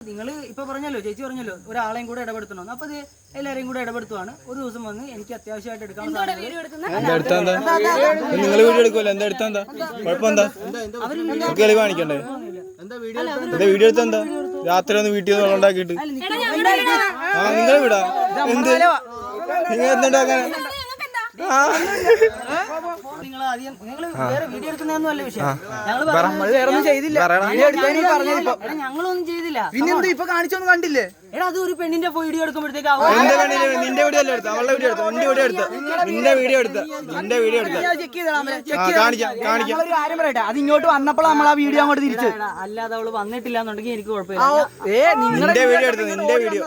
നിങ്ങൾ ഇപ്പൊ പറഞ്ഞല്ലോ ചേച്ചി പറഞ്ഞല്ലോ ഒരാളെയും കൂടെ ഇടപെടുത്തണം. അപ്പൊ ഇത് എല്ലാരെയും കൂടെ ഇടപെടുത്തുവാണ്. ഒരു ദിവസം വന്ന് എനിക്ക് അത്യാവശ്യമായിട്ട് എടുക്കാൻ നിങ്ങൾ വീഡിയോ എടുക്കുമല്ലോ എന്താ? എടുത്താ എന്താ? കുഴപ്പമെന്താ? കളി കാണിക്കണ്ടേ? എന്താ വീഡിയോ എടുത്താ എന്താ? രാത്രി ഒന്ന് വീട്ടിൽ നിന്ന് ഉണ്ടാക്കിയിട്ട്. ആ നിങ്ങൾ വിടാ. എന്ത്? നിങ്ങൾ എന്തുണ്ടാക്കാൻ ആ. നിങ്ങൾ ആദ്യം നിങ്ങൾ വേറെ വീഡിയോ എടുക്കുന്നതൊന്നും വിഷയം. ഞങ്ങൾ നമ്മൾ വേറെ ഒന്നും ചെയ്തില്ല. വീഡിയോ എടുത്തതിന് ഞങ്ങളൊന്നും ചെയ്തില്ല. പിന്നെന്താ ഇപ്പൊ കാണിച്ചൊന്നും കണ്ടില്ലേ? എടാ അത് ഒരു പെണ്ണിന്റെ വീഡിയോ എടുക്കുമ്പോഴത്തേക്ക് എന്റെ പെണ്ണിന്റെ നിന്റെ വീഡിയോ അല്ല എടുത്ത് അവളുടെ വീഡിയോ എടുത്ത് നിന്റെ വീഡിയോ എടുത്ത് നിന്റെ വീഡിയോ എടുത്ത് നിന്റെ വീഡിയോ എടുത്ത് ആ കാണിക്കാം കാണിക്കാം ഒരു കാര്യം പറയട്ടെ അത് ഇങ്ങോട്ട് വന്നപ്പോൾ നമ്മൾ ആ വീഡിയോ അങ്ങോട്ട് തിരിച്ചു അല്ലാതെ അവൾ വന്നിട്ടില്ല എന്നുണ്ടെങ്കിൽ എനിക്ക് കുഴപ്പമില്ല ഏ നിങ്ങളുടെ നിന്റെ വീഡിയോ എടുത്ത് നിന്റെ വീഡിയോ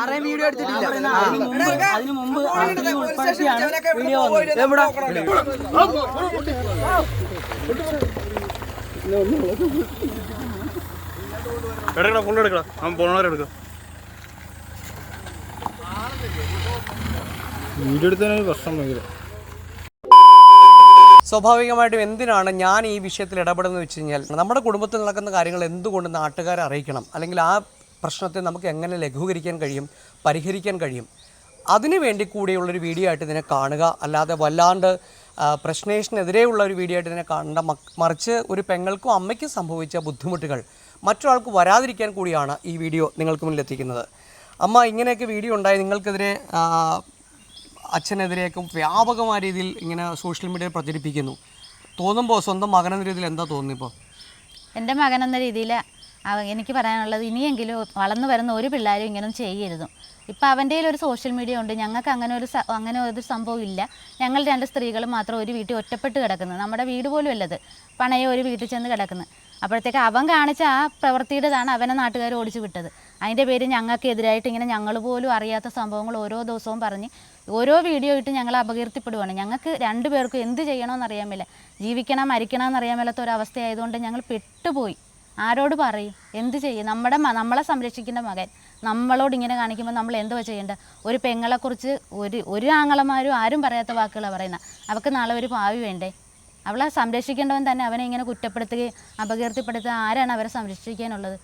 ആരെയും വീഡിയോ എടുത്തിട്ടില്ല അതിന് മുമ്പ് ഉൾപ്പെടുത്തിയാണ് വീഡിയോ വന്നത് എവിടാ എടുക്കടാ ഫുള്ള് എടുക്കടാ അവൻ വീഡിയോ എടുത്തതിനൊരു പ്രശ്നം ഭയങ്കര സ്വാഭാവികമായിട്ടും എന്തിനാണ് ഞാൻ ഈ വിഷയത്തിൽ ഇടപെടുന്നത് വെച്ച് കഴിഞ്ഞാൽ നമ്മുടെ കുടുംബത്തിൽ നടക്കുന്ന കാര്യങ്ങൾ എന്തുകൊണ്ട് നാട്ടുകാരെ അറിയിക്കണം? അല്ലെങ്കിൽ ആ പ്രശ്നത്തെ നമുക്ക് എങ്ങനെ ലഘൂകരിക്കാൻ കഴിയും പരിഹരിക്കാൻ കഴിയും? അതിനു വേണ്ടി കൂടിയുള്ളൊരു വീഡിയോ ആയിട്ട് ഇതിനെ കാണുക. അല്ലാതെ വല്ലാണ്ട് പ്രശ്നേഷനെതിരെയുള്ള ഒരു വീഡിയോ ആയിട്ട് ഇതിനെ കണ്ട മറിച്ച് ഒരു പെങ്ങൾക്കും അമ്മയ്ക്കും സംഭവിച്ച ബുദ്ധിമുട്ടുകൾ മറ്റൊരാൾക്ക് വരാതിരിക്കാൻ കൂടിയാണ് ഈ വീഡിയോ നിങ്ങൾക്ക് മുന്നിൽ എത്തിക്കുന്നത്. അമ്മ ഇങ്ങനെയൊക്കെ വീഡിയോ ഉണ്ടായി. നിങ്ങൾക്കെതിരെ അച്ഛനെതിരെയൊക്കെ വ്യാപകമായ രീതിയിൽ ഇങ്ങനെ സോഷ്യൽ മീഡിയയിൽ പ്രചരിപ്പിക്കുന്നു. തോന്നുമ്പോൾ സ്വന്തം മകനെന്ന രീതിയിൽ എന്താ തോന്നുന്നിപ്പോൾ എന്റെ മകൻ എന്ന രീതിയിൽ എനിക്ക് പറയാനുള്ളത് ഇനിയെങ്കിലും വളർന്നു വരുന്ന ഒരു പിള്ളേരും ഇങ്ങനൊന്നും ചെയ്യരുത്. ഇപ്പം അവന്റെ ഒരു സോഷ്യൽ മീഡിയ ഉണ്ട്. ഞങ്ങൾക്ക് അങ്ങനെ ഒരു അങ്ങനെ ഒരു സംഭവം ഇല്ല. ഞങ്ങൾ രണ്ട് സ്ത്രീകൾ മാത്രം ഒരു വീട്ടിൽ ഒറ്റപ്പെട്ട് കിടക്കുന്നത് നമ്മുടെ വീട് പോലും അല്ലത് പണയെ ഒരു വീട്ടിൽ ചെന്ന് കിടക്കുന്നത് അപ്പോഴത്തേക്ക് അവൻ കാണിച്ച ആ പ്രവൃത്തിയുടേതാണ് അവനെ നാട്ടുകാർ ഓടിച്ചു വിട്ടത്. അതിന്റെ പേര് ഞങ്ങൾക്ക് എതിരായിട്ട് ഇങ്ങനെ ഞങ്ങൾ പോലും അറിയാത്ത സംഭവങ്ങൾ ഓരോ ദിവസവും പറഞ്ഞ് ഓരോ വീഡിയോ ഇട്ട് ഞങ്ങൾ അപകീർത്തിപ്പെടുവാണ്. ഞങ്ങൾക്ക് രണ്ടുപേർക്കും എന്ത് ചെയ്യണമെന്ന് അറിയാൻ മേല. ജീവിക്കണം മരിക്കണം എന്നറിയാൻ മേലാത്ത ഒരവസ്ഥയായതുകൊണ്ട് ഞങ്ങൾ പെട്ടുപോയി. ആരോട് പറയും? എന്ത് ചെയ്യും? നമ്മുടെ നമ്മളെ സംരക്ഷിക്കേണ്ട മകൻ. നമ്മളോട് ഇങ്ങനെ കാണിക്കുമ്പോൾ നമ്മൾ എന്തുവാ ചെയ്യേണ്ടത്? ഒരു പെങ്ങളെക്കുറിച്ച് ഒരു ഒരു ആങ്ങളമാരും ആരും പറയാത്ത വാക്കുകളാണ് പറയുന്നത് അവൾക്ക് നാളെ ഒരു ഭാവി വേണ്ടേ? അവളെ സംരക്ഷിക്കേണ്ടവൻ തന്നെ അവനെ ഇങ്ങനെ കുറ്റപ്പെടുത്തുകയും അപകീർത്തിപ്പെടുത്തുക ആരാണ് അവരെ സംരക്ഷിക്കാനുള്ളത്?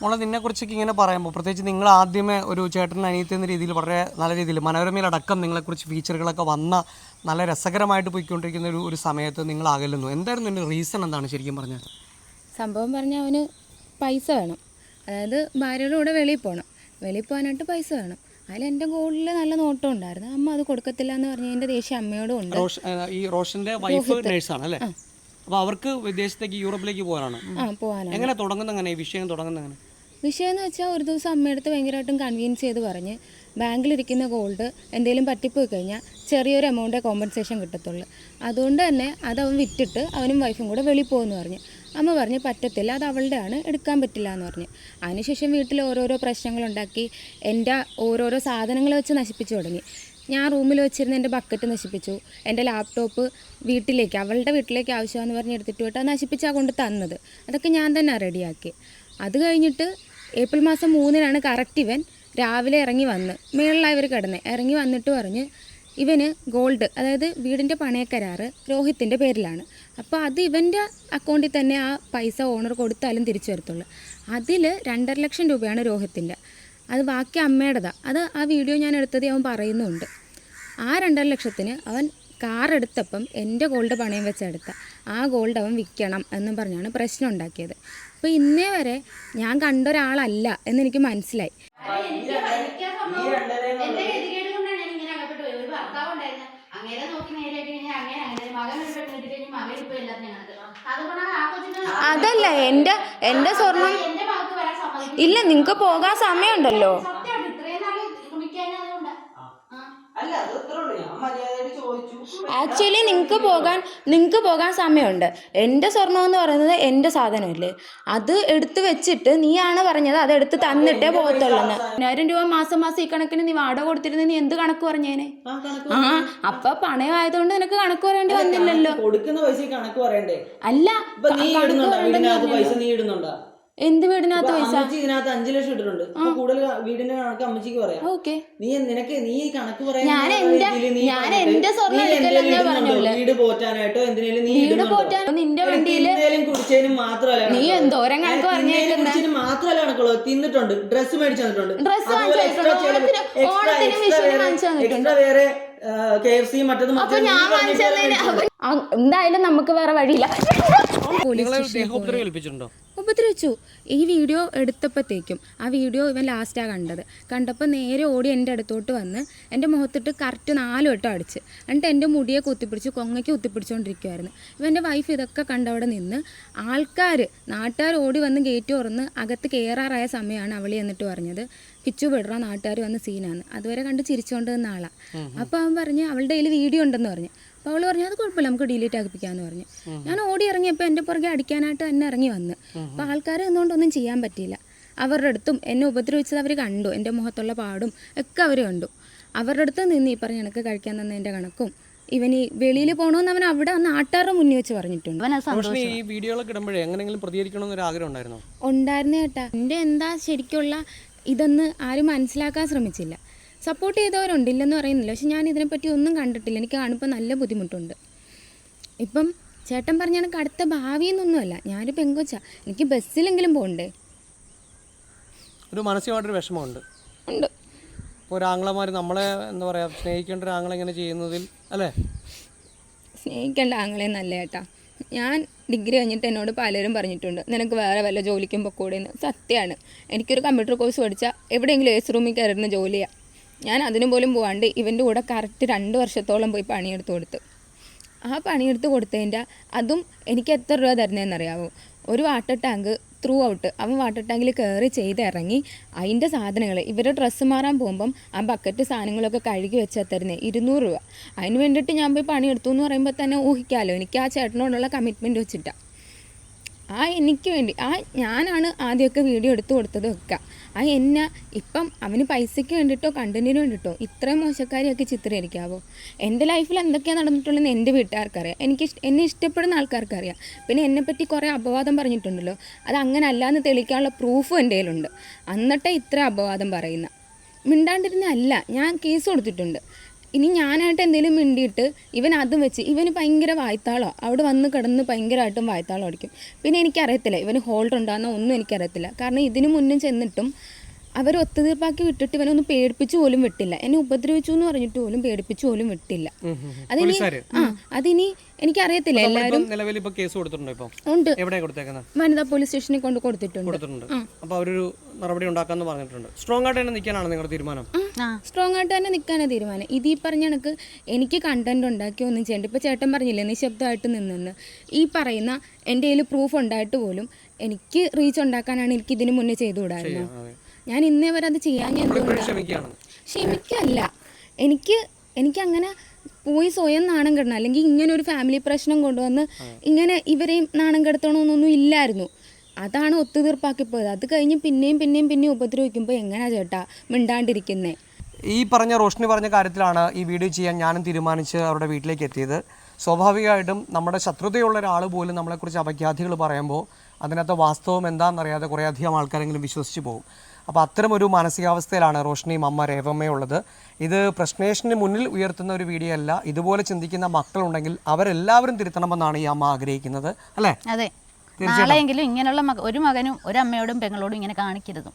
മോളെ നിന്നെക്കുറിച്ചൊക്കെ ഇങ്ങനെ പറയുമ്പോൾ പ്രത്യേകിച്ച് നിങ്ങൾ ആദ്യമേ ഒരു ചേട്ടൻ അനിയത്തിന്ന രീതിയിൽ വളരെ നല്ല രീതിയിൽ മനോരമയിലടക്കം നിങ്ങളെക്കുറിച്ച് ഫീച്ചറുകളൊക്കെ വന്ന നല്ല രസകരമായിട്ട് പോയിക്കൊണ്ടിരിക്കുന്ന ഒരു ഒരു സമയത്ത് നിങ്ങൾ അകലുന്നു. എന്തായിരുന്നു എന്റെ റീസൺ എന്താണ് ശരിക്കും പറഞ്ഞാൽ? സംഭവം പറഞ്ഞാൽ അവന് പൈസ വേണം. അതായത് ഭാര്യയുടെ കൂടെ വെളിയിൽ പോകണം വെളിയിൽ പോകാനായിട്ട് പൈസ വേണം. അതിൽ എന്റെ ഗോളിൽ നല്ല നോട്ടം ഉണ്ടായിരുന്നു. അമ്മ അത് കൊടുക്കത്തില്ല എന്ന് പറഞ്ഞ് എന്റെ ദേഷ്യം അമ്മയോടും ഉണ്ട്. ഈ റോഷന്റെ വൈഫ് നേഴ്സാണ് അല്ലേ അപ്പോൾ അവർക്ക് വിദേശത്തേക്ക് യൂറോപ്പിലേക്ക് പോകാനാണ്? ആ പോകാനാണ്. എങ്ങനെ തുടങ്ങുന്ന അങ്ങനെ? ഈ വിഷയം തുടങ്ങുന്ന അങ്ങനെ വിഷയം എന്ന് വെച്ചാൽ ഒരു ദിവസം അമ്മയടുത്ത് ഭയങ്കരമായിട്ടും കൺവീൻസ് ചെയ്ത് പറഞ്ഞ് ബാങ്കിലിരിക്കുന്ന ഗോൾഡ് എന്തെങ്കിലും പറ്റിപ്പോയി കഴിഞ്ഞാൽ ചെറിയൊരു എമൗണ്ടേ കോമ്പൻസേഷൻ കിട്ടത്തുള്ളൂ. അതുകൊണ്ട് തന്നെ അത് അവൻ വിറ്റിട്ട് അവനും വൈഫും കൂടെ വെളിയിൽ പോകുമെന്ന് പറഞ്ഞു. അമ്മ പറഞ്ഞ് പറ്റത്തില്ല അത് അവളുടെയാണ് എടുക്കാൻ പറ്റില്ല എന്ന് പറഞ്ഞു. അതിനുശേഷം വീട്ടിൽ ഓരോരോ പ്രശ്നങ്ങളുണ്ടാക്കി എന്റെ ഓരോരോ സാധനങ്ങൾ വെച്ച് നശിപ്പിച്ചു തുടങ്ങി. ഞാൻ റൂമിൽ വെച്ചിരുന്ന എന്റെ ബക്കറ്റ് നശിപ്പിച്ചു. എന്റെ ലാപ്ടോപ്പ് വീട്ടിലേക്ക് അവളുടെ വീട്ടിലേക്ക് ആവശ്യമാണെന്ന് പറഞ്ഞ് എടുത്തിട്ട് പോയിട്ട് അത് നശിപ്പിച്ചാൽ കൊണ്ട് തന്നത്. അതൊക്കെ ഞാൻ തന്നെ റെഡിയാക്കി അത് കഴിഞ്ഞിട്ട് ഏപ്രിൽ മാസം മൂന്നിനാണ് കറക്റ്റ് ഇവൻ രാവിലെ ഇറങ്ങി വന്ന് മേളിലാണ് ഇവർ ഇറങ്ങി വന്നിട്ട് പറഞ്ഞ് ഇവന് ഗോൾഡ് അതായത് വീടിന്റെ പണയക്കരാറ് രോഹിത്തിന്റെ പേരിലാണ്. അപ്പോൾ അത് ഇവന്റെ അക്കൗണ്ടിൽ തന്നെ ആ പൈസ ഓണർ കൊടുത്താലും തിരിച്ചു വരത്തുള്ളൂ. അതിൽ രണ്ടര ലക്ഷം രൂപയാണ് രോഹിത്തിന്റെ അത് ബാക്കി അമ്മയുടേതാണ് അത് ആ വീഡിയോ ഞാൻ എടുത്തത് അവൻ പറയുന്നുണ്ട്. ആ രണ്ടര ലക്ഷത്തിന് അവൻ കാർ എടുത്തപ്പം എന്റെ ഗോൾഡ് പണയം വെച്ചെടുത്ത ആ ഗോൾഡ് അവൻ വിൽക്കണം എന്നും പറഞ്ഞാണ് പ്രശ്നം ഉണ്ടാക്കിയത്. അപ്പോൾ ഇന്നേ വരെ ഞാൻ കണ്ട ഒരാളല്ല എന്നെനിക്ക് മനസ്സിലായി എന്റെ ഗതികേട് കൊണ്ടാണ് ഞാൻ ഇങ്ങനെ അകപ്പെട്ടു പോയത് ഒരു ഭർത്താവ് ഉണ്ടായിരുന്നു അങ്ങനെ നോക്കി നേരെയായിട്ട് കഴിഞ്ഞാൽ അങ്ങനെ അങ്ങനെ മകൻ ഒരു പെണ്ണ് കിട്ടി കഴിഞ്ഞാൽ മകൻ ഇപ്പൊ എല്ലാത്തിനും കണക്ക് അതുകൊണ്ടാണ് ആ കൊച്ചിന് അതല്ല എന്റെ എന്റെ സ്വർണം ഇല്ല നിങ്ങൾക്ക് പോകാൻ സമയമുണ്ടല്ലോ. ആക്ച്വലി നിങ്ങൾക്ക് പോകാൻ നിങ്ങൾക്ക് പോകാൻ സമയമുണ്ട്. എന്റെ സ്വർണം എന്ന് പറയുന്നത് എന്റെ സാധനമല്ലേ? അത് എടുത്ത് വെച്ചിട്ട് നീയാണ് പറഞ്ഞത്. അത് എടുത്ത് തന്നിട്ടേ പോകത്തുള്ളെന്ന് പതിനായിരം രൂപ മാസം മാസം ഈ കണക്കിന് നീ വാടക കൊടുത്തിരുന്ന നീ എന്ത് കണക്ക് പറഞ്ഞേനെ? ആ അപ്പൊ പണയമായതുകൊണ്ട് നിനക്ക് കണക്ക് പറയേണ്ടി വന്നില്ലല്ലോ. കൊടുക്കുന്ന പൈസ കണക്ക് പറയണ്ടേ? അല്ല ഇപ്പൊ നീ ഇടുന്നുണ്ടോ? പൈസ നീ ഇടുന്നുണ്ടോ? എന്ത് വീടിനകത്ത് പൈസ? അമ്മച്ചി ഇതിനകത്ത് അഞ്ചു ലക്ഷം ഇട്ടിട്ടുണ്ട്. അപ്പൊ കൂടുതൽ വീടിന്റെ കണക്ക് അമ്മച്ചിക്ക് പറയാം. ഓക്കെ. നീ നിനക്ക് നീ ഈ കണക്ക് പറയാൻ ഞാൻ എന്റെ- ഞാൻ എന്റെ സ്വർണം എടുക്കലെന്നേ പറഞ്ഞുള്ളൂ. വീട് പോറ്റാനായിട്ടോ എന്തിനേലും നീ വീട് ഇടുന്നുണ്ടോ? പോറ്റാൻ നിന്റെ എടാ, വണ്ടിയിൽ തിന്നേലും കുടിച്ചതിനും മാത്രമല്ല നീ. എന്തോരം കണക്ക് ഞാൻ തിന്നേലും പറഞ്ഞേക്കുന്നെ? കുടിച്ചതിനും മാത്രമല്ല കണക്കുള്ളത്. തിന്നിട്ടുണ്ട്. ഡ്രസ്സ് മേടിച്ചു തന്നിട്ടുണ്ട് വേറെ- എന്തായാലും നമുക്ക് വേറെ വഴിയില്ല. ഉപദ്രവിച്ചു. ഈ വീഡിയോ എടുത്തപ്പോഴത്തേക്കും ആ വീഡിയോ ഇവൻ ലാസ്റ്റാണ് കണ്ടത്. കണ്ടപ്പോൾ നേരെ ഓടി എന്റെ അടുത്തോട്ട് വന്ന് എന്റെ മുഖത്തിട്ട് കറക്റ്റ് നാല് വട്ടം അടിച്ച്. എന്നിട്ട് എന്റെ മുടിയെ കുത്തിപ്പിടിച്ച് കൊങ്ങയ്ക്ക് കുത്തിപ്പിടിച്ചുകൊണ്ടിരിക്കുമായിരുന്നു ഇവന്റെ വൈഫ് ഇതൊക്കെ കണ്ടവിടെ നിന്ന് ആൾക്കാർ നാട്ടുകാർ ഓടി വന്ന് ഗേറ്റ് തുറന്ന് അകത്ത് കയറാറായ സമയമാണ് അവളി എന്നിട്ട് പറഞ്ഞത് കിച്ചു വിടറ നാട്ടുകാർ വന്ന് സീനാണ് അതുവരെ കണ്ട് ചിരിച്ചുകൊണ്ട് നിന്ന ആളാണ് അപ്പോൾ അവൻ പറഞ്ഞ് അവളുടെ കയ്യിൽ വീഡിയോ ഉണ്ടെന്ന് പറഞ്ഞു. അപ്പോൾ അവൾ പറഞ്ഞു അത് കുഴപ്പമില്ല നമുക്ക് ഡിലീറ്റ് ആക്കിപ്പിക്കാമെന്ന് പറഞ്ഞു. ഞാൻ ഓടി ഇറങ്ങിയപ്പോൾ എന്റെ പുറകെ അടിക്കാനായിട്ട് തന്നെ ഇറങ്ങി വന്ന്. അപ്പോൾ ആൾക്കാർ എന്തുകൊണ്ടൊന്നും ചെയ്യാൻ പറ്റിയില്ല. അവരുടെ അടുത്തും എന്നെ ഉപദ്രവിച്ചത് അവർ കണ്ടു എന്റെ മുഖത്തുള്ള പാടും ഒക്കെ അവർ കണ്ടു. അവരുടെ അടുത്ത് നിന്ന് ഈ പറഞ്ഞ കണക്ക് കഴിക്കാൻ തന്നതിന്റെ കണക്കും ഇവൻ ഈ വെളിയിൽ പോകണമെന്ന് അവൻ അവിടെ നാട്ടുകാരുടെ മുന്നിൽ വെച്ച് പറഞ്ഞിട്ടുണ്ട്. ഈ വീഡിയോകളൊക്കെ ഇടുമ്പോഴേ എങ്ങനെയെങ്കിലും പ്രതികരിക്കണമെന്നൊരു ആഗ്രഹം ഉണ്ടായിരുന്നോ? ഉണ്ടായിരുന്നേ ഏട്ടാ. എന്റെ എന്താ ശരിക്കുള്ള ഇതെന്ന് ആരും മനസ്സിലാക്കാൻ ശ്രമിച്ചില്ല. സപ്പോർട്ട് ചെയ്തവരുണ്ടില്ലെന്ന് പറയുന്നില്ല. പക്ഷെ ഞാൻ ഇതിനെപ്പറ്റി ഒന്നും കണ്ടിട്ടില്ല. എനിക്ക് കാണുമ്പോൾ നല്ല ബുദ്ധിമുട്ടുണ്ട്. ഇപ്പം ചേട്ടൻ പറഞ്ഞ കണക്ക് അടുത്ത ഭാവിയെന്നൊന്നുമല്ല ഞാനൊരു പെങ്കൊച്ച. എനിക്ക് ബസ്സിലെങ്കിലും പോകണ്ടേ? ഒരു മാനസികമായിട്ടൊരു വിഷമമുണ്ട്. ഉണ്ട്. ഇപ്പോൾ ഒരു ആംഗ്ലമാർ നമ്മളെ എന്താ പറയുക സ്നേഹിക്കേണ്ട ഒരു ഇങ്ങനെ ചെയ്യുന്നതിൽ അല്ലേ? സ്നേഹിക്കേണ്ട ആങ്ങളെ നല്ല ചേട്ടാ ഞാൻ ഡിഗ്രി കഴിഞ്ഞിട്ട് എന്നോട് പലരും പറഞ്ഞിട്ടുണ്ട്. നിനക്ക് വേറെ വല്ല ജോലിക്കും പൊക്കൂടെയെന്ന് സത്യമാണ് എനിക്കൊരു കമ്പ്യൂട്ടർ കോഴ്സ് പഠിച്ചാൽ എവിടെയെങ്കിലും എസ് റൂമിൽ കയറുന്ന ജോലിയാണ് ഞാൻ അതിനു പോലും പോകാണ്ട് ഇവന്റെ കൂടെ കറക്റ്റ് രണ്ട് വർഷത്തോളം പോയി പണിയെടുത്ത് കൊടുത്തു. ആ പണിയെടുത്ത് കൊടുത്തതിന്റെ അതും എനിക്ക് എത്ര രൂപ തരുന്നതെന്നറിയാമോ ഒരു വാട്ടർ ടാങ്ക് ത്രൂ ഔട്ട് അവൻ വാട്ടർ ടാങ്കിൽ കയറി ചെയ്ത് ഇറങ്ങി. അതിന്റെ സാധനങ്ങൾ ഇവരുടെ ഡ്രസ്സ് മാറാൻ പോകുമ്പം ആ ബക്കറ്റ് സാധനങ്ങളൊക്കെ കഴുകി വെച്ചാൽ തരുന്നത് ഇരുന്നൂറ് രൂപ. അതിന് വേണ്ടിയിട്ട് ഞാൻ പോയി പണിയെടുത്തു എന്ന് പറയുമ്പോൾ തന്നെ ഊഹിക്കാമല്ലോ എനിക്ക് ആ ചേട്ടനോടുള്ള കമ്മിറ്റ്മെന്റ് വെച്ചിട്ടാണ് ആ എനിക്ക് വേണ്ടി ആ ഞാനാണ് ആദ്യമൊക്കെ വീഡിയോ എടുത്തു കൊടുത്തത് ഒക്കെ. ആ എന്നെ ഇപ്പം അവന് പൈസയ്ക്ക് വേണ്ടിയിട്ടോ കണ്ടന്റിന് വേണ്ടിയിട്ടോ ഇത്രയും മോശക്കാരിയൊക്കെ ചിത്രീകരിക്കാവോ? എന്റെ ലൈഫിൽ എന്തൊക്കെയാണ് നടന്നിട്ടുള്ളതെന്ന് എന്റെ വീട്ടുകാർക്കറിയാം. എനിക്ക് എന്നെ ഇഷ്ടപ്പെടുന്ന ആൾക്കാർക്കറിയാം. പിന്നെ എന്നെപ്പറ്റി കുറേ അപവാദം പറഞ്ഞിട്ടുണ്ടല്ലോ. അത് അങ്ങനെ അല്ലാന്ന് തെളിയിക്കാനുള്ള പ്രൂഫും എന്റെ കയ്യിലുണ്ട്. എന്നിട്ടേ ഇത്ര അപവാദം പറയുന്ന. മിണ്ടാണ്ടിരുന്നല്ല ഞാൻ കേസ് കൊടുത്തിട്ടുണ്ട്. ഇനി ഞാനായിട്ട് എന്തെങ്കിലും മിണ്ടിയിട്ട് ഇവൻ അതും വെച്ച് ഇവന് ഭയങ്കര വായ്ത്താളോ. അവിടെ വന്ന് കിടന്ന് ഭയങ്കരമായിട്ടും വായ്ത്താളം അടിക്കും. പിന്നെ എനിക്കറിയത്തില്ല ഇവന് ഹോൾഡ് ഉണ്ടാകുന്ന ഒന്നും എനിക്കറിയത്തില്ല. കാരണം ഇതിനു മുന്നും ചെന്നിട്ടും അവർ ഒത്തുതീർപ്പാക്കി വിട്ടിട്ട് ഇവനൊന്ന് പേടിപ്പിച്ചു പോലും വിട്ടില്ല. എന്നെ ഉപദ്രവിച്ചു എന്ന് പറഞ്ഞിട്ട് പോലും പേടിപ്പിച്ചു പോലും വിട്ടില്ല. അതിനി? ആ അതിനി എനിക്കറിയത്തില്ല എല്ലാവരും നിലവിൽ കേസ് കൊടുത്തിട്ടുണ്ടോ ഇപ്പം? ഉണ്ട്. വനിതാ പോലീസ് സ്റ്റേഷനിൽ കൊണ്ട് കൊടുത്തിട്ടുണ്ട്. അവരൊരു നടപടി ഉണ്ടാക്കാന്ന് പറഞ്ഞിട്ടുണ്ട്. സ്ട്രോങ് ആയിട്ട് തന്നെ നിൽക്കാനാണ് നിങ്ങളുടെ തീരുമാനം? ആ. സ്ട്രോങ് ആയിട്ട് തന്നെ നിൽക്കാനാണ് തീരുമാനം. ഇത് ഈ പറഞ്ഞ കണക്ക് എനിക്ക് കണ്ടന്റ് ഉണ്ടാക്കി ഒന്നും ചെയ്യണ്ട. ഇപ്പോൾ ചേട്ടൻ പറഞ്ഞില്ലേ നിശബ്ദമായിട്ട് നിന്നെന്ന്. ഈ പറയുന്ന എന്റെ കയ്യിൽ പ്രൂഫ് ഉണ്ടായിട്ട് പോലും എനിക്ക് റീച്ച് ഉണ്ടാക്കാനാണ് എനിക്ക് ഇതിനു മുന്നേ ചെയ്തുകൂടായിരുന്നു. ഞാൻ ഇന്നേ വരെ അത് ചെയ്യാൻ ഞാൻ ക്ഷമിക്കല്ല. എനിക്ക് എനിക്ക് അങ്ങനെ പോയി സ്വയം നാണം കെടണം. അല്ലെങ്കിൽ ഇങ്ങനെ ഒരു ഫാമിലി പ്രശ്നം കൊണ്ടുവന്ന് ഇങ്ങനെ ഇവരെയും നാണം കെടുത്തണമെന്നൊന്നും ഇല്ലായിരുന്നു. അതാണ് ഒത്തുതീർപ്പാക്കി പോയത് അത് കഴിഞ്ഞ് പിന്നെയും പിന്നെയും പിന്നെയും ഉപദ്രവിക്കുമ്പോൾ എങ്ങനെയാ ചേട്ടാ മിണ്ടാണ്ടിരിക്കുന്നേ? ഈ പറഞ്ഞ റോഷ്നി പറഞ്ഞ കാര്യത്തിലാണ് ഈ വീഡിയോ ചെയ്യാൻ ഞാനും തീരുമാനിച്ച് അവരുടെ വീട്ടിലേക്ക് എത്തിയത്. സ്വാഭാവികമായിട്ടും നമ്മുടെ ശത്രുതയുള്ള ഒരാൾ പോലും നമ്മളെക്കുറിച്ച് അപഖ്യാതികൾ പറയുമ്പോൾ അതിനകത്ത് വാസ്തവം എന്താണെന്നറിയാതെ കുറേ അധികം ആൾക്കാരെങ്കിലും വിശ്വസിച്ച് പോകും. അപ്പോൾ അത്തരം ഒരു മാനസികാവസ്ഥയിലാണ് റോഷ്നിയും അമ്മ രേവമ്മയുള്ളത് ഇത് പ്രശ്നേഷന് മുന്നിൽ ഉയർത്തുന്ന ഒരു വീഡിയോ അല്ല. ഇതുപോലെ ചിന്തിക്കുന്ന മക്കളുണ്ടെങ്കിൽ അവരെല്ലാവരും തിരുത്തണമെന്നാണ് ഈ അമ്മ ആഗ്രഹിക്കുന്നത്. അല്ലേ? അതെ. നാളെയെങ്കിലും ഇങ്ങനെയുള്ള ഒരു മകനും ഒരു അമ്മയോടും പെങ്ങളോടും ഇങ്ങനെ കാണിക്കരുത്.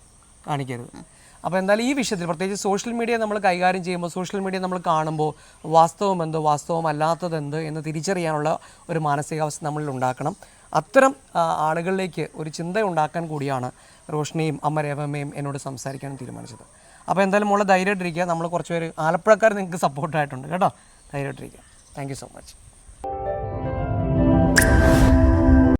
കാണിക്കരുത്. അപ്പോൾ എന്തായാലും ഈ വിഷയത്തിൽ പ്രത്യേകിച്ച് സോഷ്യൽ മീഡിയ നമ്മൾ കൈകാര്യം ചെയ്യുമ്പോൾ സോഷ്യൽ മീഡിയ നമ്മൾ കാണുമ്പോൾ വാസ്തവം എന്തോ വാസ്തവം അല്ലാത്തത് എന്ത് എന്ന് തിരിച്ചറിയാനുള്ള ഒരു മാനസികാവസ്ഥ നമ്മളിൽ ഉണ്ടാക്കണം. അത്തരം ആളുകളിലേക്ക് ഒരു ചിന്ത ഉണ്ടാക്കാൻ കൂടിയാണ് റോഷ്നിയും അമ്മ രേവമ്മയും എന്നോട് സംസാരിക്കാൻ തീരുമാനിച്ചത്. അപ്പോൾ എന്തായാലും മോളെ ധൈര്യമായിട്ടിരിക്കുക. നമ്മൾ കുറച്ച് പേര് ആലപ്പുഴക്കാർ നിങ്ങൾക്ക് സപ്പോർട്ടായിട്ടുണ്ട് കേട്ടോ? ധൈര്യമായിട്ടിരിക്കുക. Thank you so much